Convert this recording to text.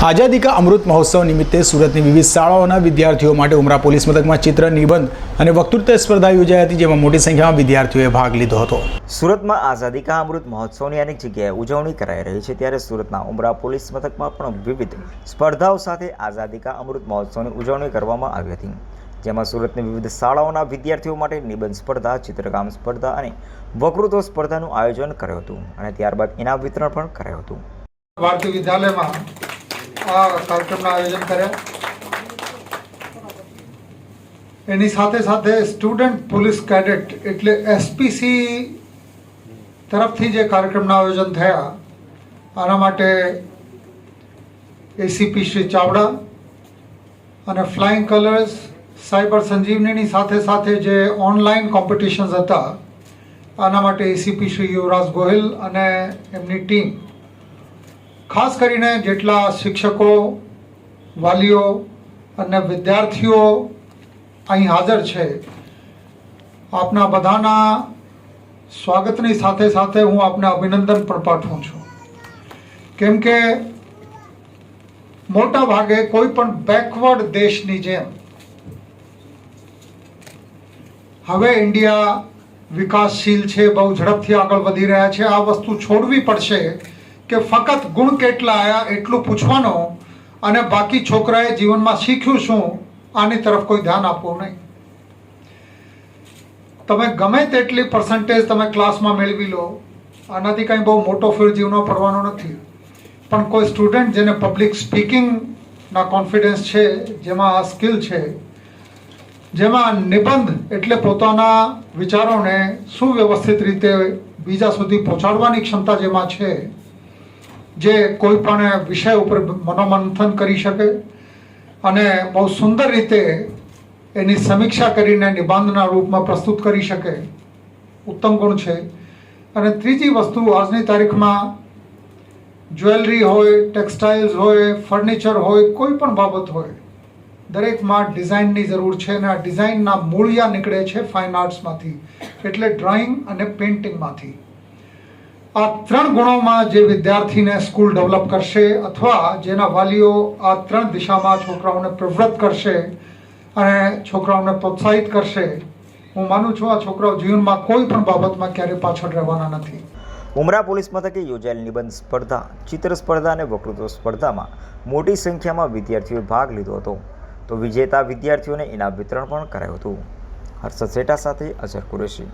આઝાદી કા અમૃત મહોત્સવ નિમિત્તે સુરતની વિવિધ શાળાઓના વિદ્યાર્થીઓ માટે ઉમરા પોલીસ મથકમાં ચિત્ર નિબંધ અને વક્તૃત્વ સ્પર્ધા યોજાઈ હતી જેમાં મોટી સંખ્યામાં વિદ્યાર્થીઓએ ભાગ લીધો હતો. સુરતમાં આઝાદી કા અમૃત મહોત્સવની અનેક જગ્યાએ ઉજવણી કરાઈ રહી છે ત્યારે સુરતના ઉમરા પોલીસ મથકમાં પણ વિવિધ સ્પર્ધાઓ સાથે આઝાદી કા અમૃત મહોત્સવની ઉજવણી કરવામાં આવી હતી. જેમાં સુરતની વિવિધ શાળાઓના વિદ્યાર્થીઓ માટે નિબંધ સ્પર્ધા ચિત્રકામ સ્પર્ધા અને વકૃત્વ સ્પર્ધાનું આયોજન કર્યું હતું અને ત્યારબાદ ઇનામ વિતરણ પણ કર્યું હતું. ભારતીય વિદ્યાલયમાં આ કાર્યક્રમના આયોજન કર્યા. એની સાથે સાથે સ્ટુડન્ટ પોલીસ કેડેટ એટલે એસપીસી તરફથી જે કાર્યક્રમના આયોજન થયા, આના માટે એસીપી શ્રી ચાવડા અને ફ્લાઇંગ કલર્સ સાયબર સંજીવનીની સાથે સાથે જે ઓનલાઈન કોમ્પિટિશન્સ હતા, આના માટે એસીપી શ્રી યુવરાજ ગોહિલ અને એમની ટીમ ખાસ કરીને જેટલા શિક્ષકો, વાલીઓ અને વિદ્યાર્થીઓ અહીં હાજર છે, આપના બધાના સ્વાગતની સાથે સાથે હું આપને અભિનંદન પણ પાઠવું છું. કેમ કે મોટા ભાગે કોઈ પણ બેકવર્ડ દેશની જેમ, હવે ઇન્ડિયા વિકાસશીલ છે, બહુ ઝડપથી આગળ વધી રહ્યા છે. આ વસ્તુ છોડવી પડશે કે ફક્ત ગુણ કેટલા આવ્યા એટલું પૂછવાનો અને બાકી છોકરાએ જીવનમાં શીખ્યું શું, આની તરફ કોઈ ધ્યાન આપવું નહીં. તમે ગમે તેટલી પર્સન્ટેજ તમે ક્લાસમાં મેળવી લો, આનાથી કંઈ બહુ મોટો ફેર જીવનો પડવાનો નથી. પણ કોઈ સ્ટુડન્ટ જેને પબ્લિક સ્પીકિંગના કોન્ફિડન્સ છે, જેમાં આ સ્કિલ છે, જેમાં નિબંધ એટલે પોતાના વિચારોને સુવ્યવસ્થિત રીતે બીજા સુધી પહોંચાડવાની ક્ષમતા જેમાં છે જે કોઈ પણ વિષય ઉપર મનોમંથન કરી શકે અને બહુ સુંદર રીતે એની સમીક્ષા કરીને નિબંધના રૂપમાં પ્રસ્તુત કરી શકે. ઉત્તમ ગુણ છે. અને ત્રીજી વસ્તુ, આજની તારીખમાં જ્વેલરી હોય, ટેક્સટાઇલ્સ હોય, ફર્નિચર હોય, કોઈ પણ બાબત હોય દરેકમાં ડિઝાઇનની જરૂર છે અને આ ડિઝાઇનના મૂળિયા નીકળે છે ફાઇન આર્ટ્સમાંથી, એટલે ડ્રોઈંગ અને પેઇન્ટિંગમાંથી. આ ત્રણ ગુણોમાં જે વિદ્યાર્થીને સ્કૂલ ડેવલપ કરશે અથવા જેના વાલીઓ આ ત્રણ દિશામાં છોકરાઓને પ્રવૃત્ત કરશે અને છોકરાઓને પ્રોત્સાહિત કરશે, હું માનું છું આ છોકરાઓ જીવનમાં કોઈ પણ બાબતમાં ક્યારેય પાછળ રહેવાના નથી. ઉમરા પોલીસ મથકે યોજાયેલ નિબંધ સ્પર્ધા, ચિત્ર સ્પર્ધા અને વકૃત્વ સ્પર્ધામાં મોટી સંખ્યામાં વિદ્યાર્થીઓએ ભાગ લીધો હતો. તો વિજેતા વિદ્યાર્થીઓને ઇનામ વિતરણ પણ કરાયું હતું. હર્ષદ સેટા સાથે અઝર કુરેશી.